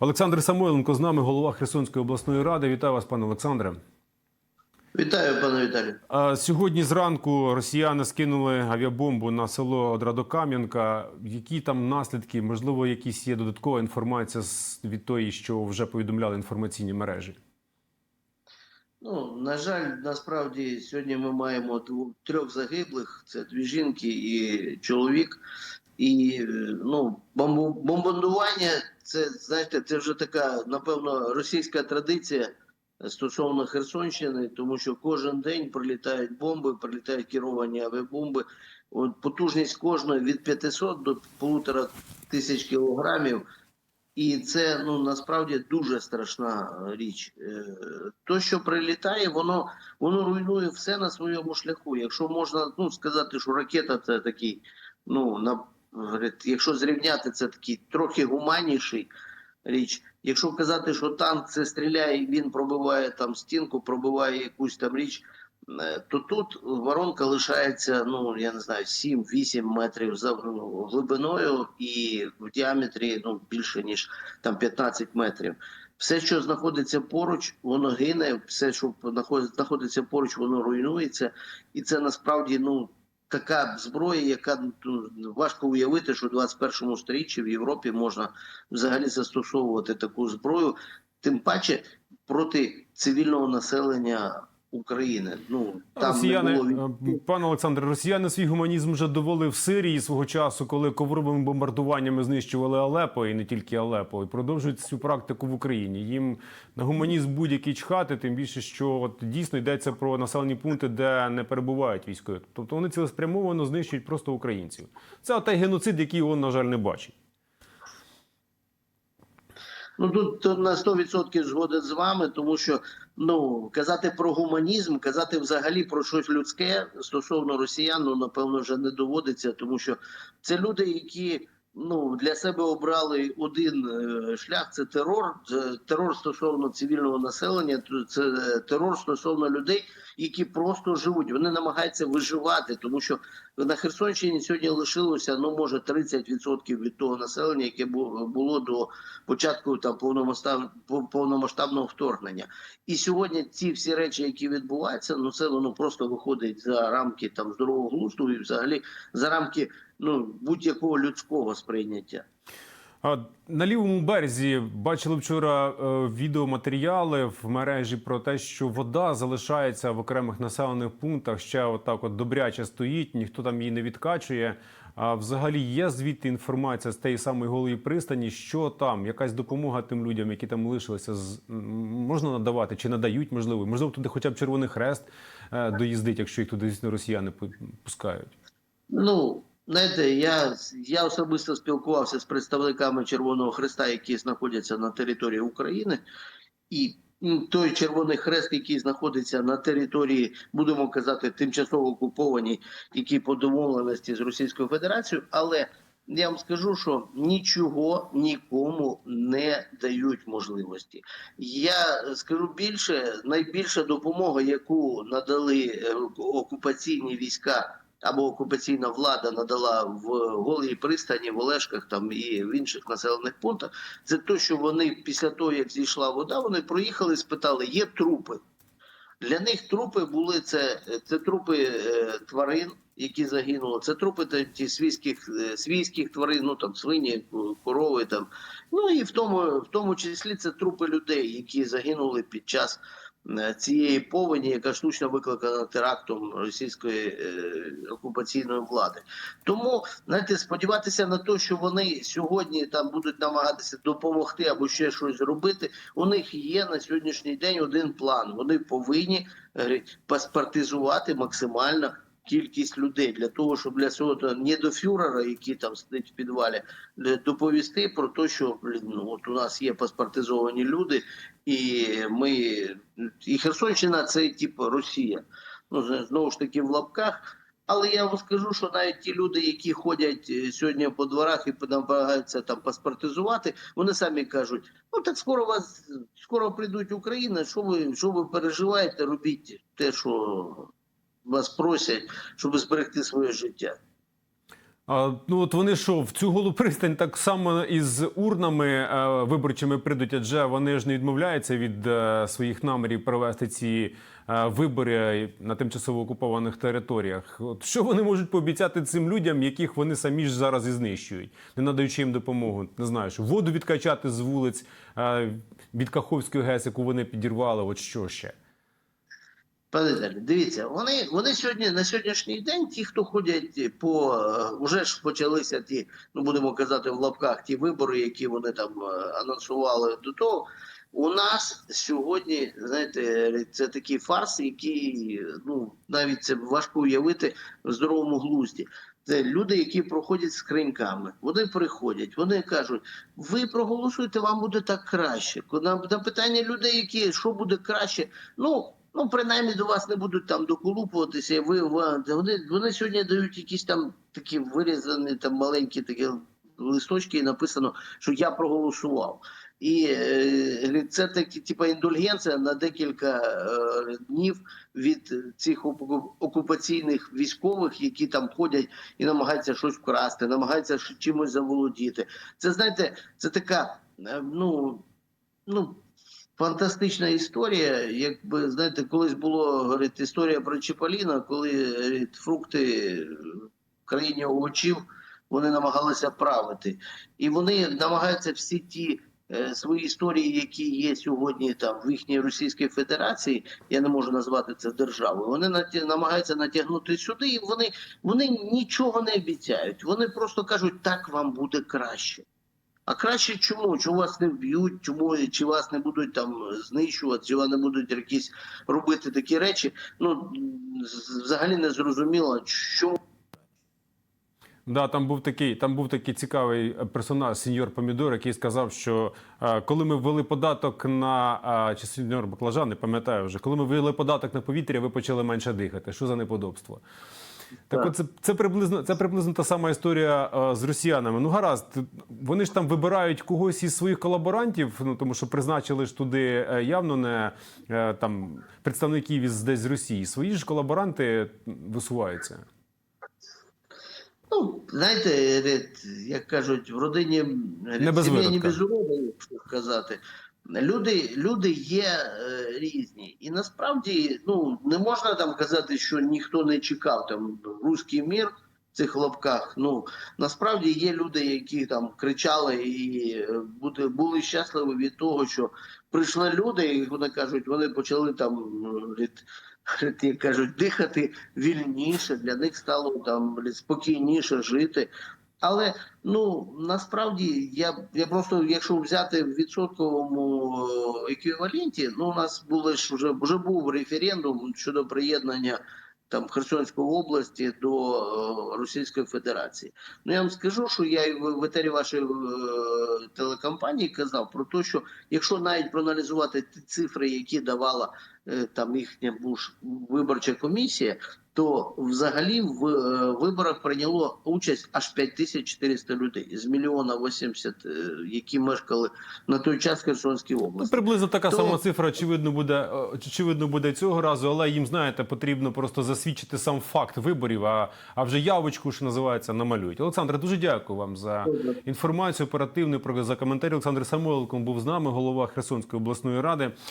Олександр Самойленко з нами, голова Херсонської обласної ради. Вітаю вас, пане Олександре. Вітаю, пане Віталію. Сьогодні зранку росіяни скинули авіабомбу на село Одрадокам'янка. Які там наслідки? Можливо, якісь є додаткова інформація від тої, що вже повідомляли інформаційні мережі? Ну, на жаль, насправді сьогодні ми маємо трьох загиблих: це дві жінки і чоловік. І е, ну, бомбардування це знаєте, це вже така, напевно, російська традиція стосовно Херсонщини, тому що кожен день прилітають бомби, прилітають керовані авіабомби. От потужність кожної від 500 до полутора тисяч кілограмів. І це ну насправді дуже страшна е, річ. Е, То, що прилітає, воно воно руйнує все на своєму шляху. Якщо можна ну сказати, що ракета це такий, ну на якщо зрівняти це такий трохи гуманніший річ. Якщо казати, що танк це стріляє, він пробиває там стінку, пробиває якусь там річ, е, то тут воронка лишається, ну я не знаю, 7-8 метрів за глибиною і в діаметрі ну більше ніж там 15 метрів. Все, що знаходиться поруч, воно гине. Все, що знаходиться поруч, воно руйнується, і це насправді ну така зброя, яка ну, важко уявити, що в 21 сторіччі в Європі можна взагалі застосовувати таку зброю, тим паче проти цивільного населення України. Ну там росіяни, не було е, пане Олександре, росіяни свій гуманізм вже довели в Сирії свого часу, коли ковровими бомбардуваннями знищували Алепо і не тільки Алепо, і продовжують цю практику в Україні. Їм на гуманізм будь-який чхати, тим більше, що от дійсно йдеться про населені пункти, де не перебувають військові. Тобто вони цілеспрямовано знищують просто українців. Це той геноцид, який він, на жаль, не бачить. Ну тут на 100% згоден з вами, тому що ну казати про гуманізм, казати взагалі про щось людське стосовно росіян, ну напевно вже не доводиться, тому що це люди, які ну для себе обрали один е, шлях: це терор, терор стосовно цивільного населення, це е, терор стосовно людей, які просто живуть. Вони намагаються виживати, тому що на Херсонщині сьогодні лишилося ну може 30% від того населення, яке бу- було до початку там повномасштаб, пов- повномасштабного вторгнення. І сьогодні ці всі речі, які відбуваються, ну це воно просто виходить за рамки там здорового глузду і взагалі за рамки ну будь-якого людського сприйняття. А на лівому березі бачили вчора е, відеоматеріали в мережі про те, що вода залишається в окремих населених пунктах. Ще отак от добряче стоїть, ніхто там її не відкачує. А взагалі є звідти інформація з тієї самої голої пристані, що там, якась допомога тим людям, які там лишилися, можна надавати чи надають, можливо, можливо, туди хоча б Червоний Хрест е, доїздить, якщо їх туди дійсно росіяни пускають. Ну, знаєте, я, я особисто спілкувався з представниками Червоного Хреста, які знаходяться на території України, і той Червоний Хрест, який знаходиться на території, будемо казати, тимчасово окупованій, які по домовленості з Російською Федерацією, але я вам скажу, що нічого нікому не дають можливості. Я скажу більше, найбільша допомога, яку надали е, окупаційні війська або окупаційна влада надала в голій пристані, в Олешках там і в інших населених пунктах, це те, що вони після того, як зійшла вода, вони проїхали, спитали, є трупи. Для них трупи були це, це трупи е, тварин, які загинули. Це трупи ті свійських, е, свійських тварин, ну там свині, корови там. Ну і в тому, в тому числі це трупи людей, які загинули під час цієї повені, яка штучно викликана терактом російської е, окупаційної влади. Тому знаєте, сподіватися на те, що вони сьогодні там будуть намагатися допомогти або ще щось зробити. У них є на сьогоднішній день один план. Вони повинні е, паспортизувати максимально. Кількість людей для того, щоб для цього не до фюрера, який там сидить в підвалі, е, доповісти про те, що ну, от у нас є паспортизовані люди, і ми і Херсонщина це типу Росія. Ну знову ж таки в лапках. Але я вам скажу, що навіть ті люди, які ходять е, сьогодні по дворах і намагаються там паспортизувати, вони самі кажуть: ну так скоро вас скоро прийдуть Україна. Що ви що ви переживаєте? Робіть те, що вас просять, щоб зберегти своє життя. А, ну от вони що, в цю голу пристань так само із урнами е, виборчими прийдуть, адже вони ж не відмовляються від е, своїх намірів провести ці е, вибори на тимчасово окупованих територіях. От що вони можуть пообіцяти цим людям, яких вони самі ж зараз і знищують, не надаючи їм допомогу? Не знаю, що воду відкачати з вулиць е, від Каховської ГЕС, яку вони підірвали. От що ще? Пане Віталій, дивіться, вони, вони сьогодні на сьогоднішній день, ті, хто ходять по е, вже ж почалися ті, ну будемо казати, в лапках ті вибори, які вони там е, анонсували до того. У нас сьогодні, знаєте, це такий фарс, який ну навіть це важко уявити в здоровому глузді. Це люди, які проходять скриньками. Вони приходять, вони кажуть: ви проголосуйте, вам буде так краще. На питання людей, які що буде краще, ну. Ну, принаймні до вас не будуть там доколупуватися. Ви, вони, вони сьогодні дають якісь там такі вирізані там маленькі такі листочки, і написано, що я проголосував. І е, це такі, типа індульгенція на декілька е, днів від цих окупаційних військових, які там ходять і намагаються щось вкрасти, намагаються чимось заволодіти. Це знаєте, це така, е, ну, ну. Фантастична історія. Якби знаєте, колись було говорить, історія про Чіполіна, коли говорить, фрукти в країні овочів вони намагалися правити. І вони намагаються всі ті е, свої історії, які є сьогодні там в їхній Російській Федерації, я не можу назвати це державою. Вони наті- намагаються натягнути сюди, і вони, вони нічого не обіцяють. Вони просто кажуть, так вам буде краще. А краще чому? Чому вас не вб'ють, чому чи вас не будуть там знищувати, чи вас не будуть якісь робити такі речі? Ну взагалі не зрозуміло, що Да, там був такий, там був такий цікавий е, персонаж, сеньор Помідор, який сказав, що е, коли ми ввели податок на е, чи сеньор Баклажан, не пам'ятаю вже, коли ми ввели податок на повітря, ви почали менше дихати. Що за неподобство? Так, Так. от це, це приблизно це приблизно та сама історія е, з росіянами. Ну гаразд, вони ж там вибирають когось із своїх колаборантів, ну тому що призначили ж туди е, явно не е, там представників із десь з Росії. Свої ж колаборанти висуваються. Ну, знаєте, як кажуть, в родині Не без сім'ї не без уроду, якщо сказати. Люди, люди є е, різні, і насправді ну не можна там казати, що ніхто не чекав там руський мір в цих лапках. Ну насправді є люди, які там кричали і е, бути були щасливі від того, що прийшли люди, і вони кажуть, вони почали там від, як кажуть, дихати вільніше. Для них стало там спокійніше жити. Але ну насправді я, я просто, якщо взяти в відсотковому е, еквіваленті, ну у нас були ж вже вже був референдум щодо приєднання там Херсонської області до е, Російської Федерації. Ну я вам скажу, що я і в етері вашої е, телекомпанії казав про те, що якщо навіть проаналізувати ті цифри, які давала там їхня буш виборча комісія, то взагалі в е, виборах прийняло участь аж 5400 людей з мільйона 80, е, які мешкали на той час в Херсонській Ну, області. приблизно така То- сама цифра, очевидно, буде е, очевидно буде цього разу, але їм знаєте, потрібно просто засвідчити сам факт виборів. А, а вже явочку, що називається, намалюють. Олександре, дуже дякую вам за інформацію оперативну про за коментарі. Олександр Самойленко був з нами, голова Херсонської обласної ради.